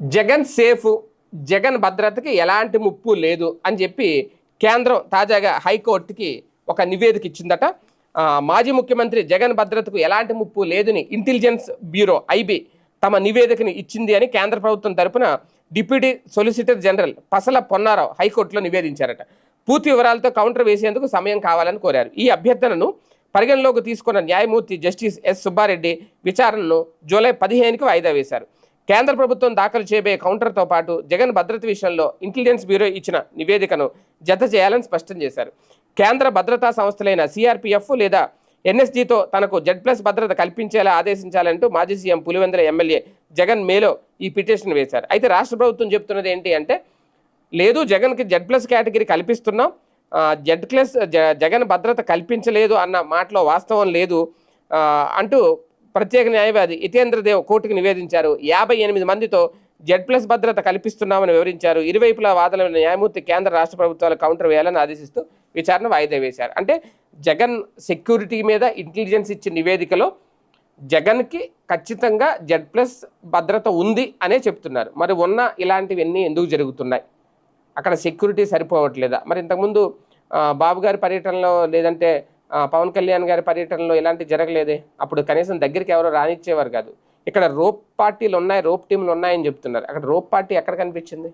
Jagan safe Jagan భద్రతకి ఎలాంటి ముప్పు లేదు అని చెప్పి కేంద్రం తాజాగా హైకోర్టుకి ఒక నివేదిక ఇచ్చిందట. మాజీ ముఖ్యమంత్రి జగన్ భద్రతకు ఎలాంటి ముప్పు లేదని ఇంటెలిజెన్స్ బ్యూరో ఐబీ తమ నివేదికని ఇచ్చింది అని కేంద్ర ప్రభుత్వం తరపున deputy solicitor general Pasala Ponnarao హైకోర్టులో నివేదించారట. పూర్తి వివరాలతో కౌంటర్ వేసేందుకు సమయం కావాలని కోరారు. ఈ అభ్యర్థనను పరిగణలోకి తీసుకున్న న్యాయమూర్తి జస్టిస్ ఎస్ సుబ్బారెడ్డి విచారణను జూలై పదిహేనుకి వాయిదా వేశారు. కేంద్ర ప్రభుత్వం దాఖలు చేయబోయే కౌంటర్తో పాటు జగన్ భద్రత విషయంలో ఇంటెలిజెన్స్ బ్యూరో ఇచ్చిన నివేదికను జత చేయాలని స్పష్టం చేశారు. కేంద్ర భద్రతా సంస్థలైన సిఆర్పిఎఫ్ లేదా ఎన్ఎస్జీతో తనకు జెడ్ ప్లస్ భద్రత కల్పించేలా ఆదేశించాలంటూ మాజీ సీఎం పులివెందుల ఎమ్మెల్యే జగన్ మేలో ఈ పిటిషన్ వేశారు. అయితే రాష్ట్ర ప్రభుత్వం చెప్తున్నది ఏంటి అంటే లేదు జగన్కి జెడ్ ప్లస్ కేటగిరీ కల్పిస్తున్నాం జెడ్ ప్లస్ జగన్ భద్రత కల్పించలేదు అన్న మాటలో వాస్తవం లేదు అంటూ ప్రత్యేక న్యాయవాది హితేంద్ర దేవ్ కోర్టుకు నివేదించారు. యాభై ఎనిమిది మందితో జెడ్ ప్లస్ భద్రత కల్పిస్తున్నామని వివరించారు. ఇరువైపులా వాదనల న్యాయమూర్తి కేంద్ర రాష్ట్ర ప్రభుత్వాలు కౌంటర్ వేయాలని ఆదేశిస్తూ విచారణ వాయిదా వేశారు. అంటే జగన్ సెక్యూరిటీ మీద ఇంటెలిజెన్స్ ఇచ్చిన నివేదికలో జగన్కి ఖచ్చితంగా జెడ్ ప్లస్ భద్రత ఉంది అనే చెప్తున్నారు. మరి ఉన్న ఇలాంటివన్నీ ఎందుకు జరుగుతున్నాయి? అక్కడ సెక్యూరిటీ సరిపోవట్లేదా? మరి ఇంతకుముందు బాబు గారి పర్యటనలో లేదంటే పవన్ కళ్యాణ్ గారి పర్యటనలో ఇలాంటి జరగలేదే. అప్పుడు కనీసం దగ్గరికి ఎవరో రానిచ్చేవారు కాదు. ఇక్కడ రోప్ పార్టీలు ఉన్నాయి రోప్ టీంలు ఉన్నాయని చెప్తున్నారు. అక్కడ రోప్ పార్టీ ఎక్కడ కనిపించింది?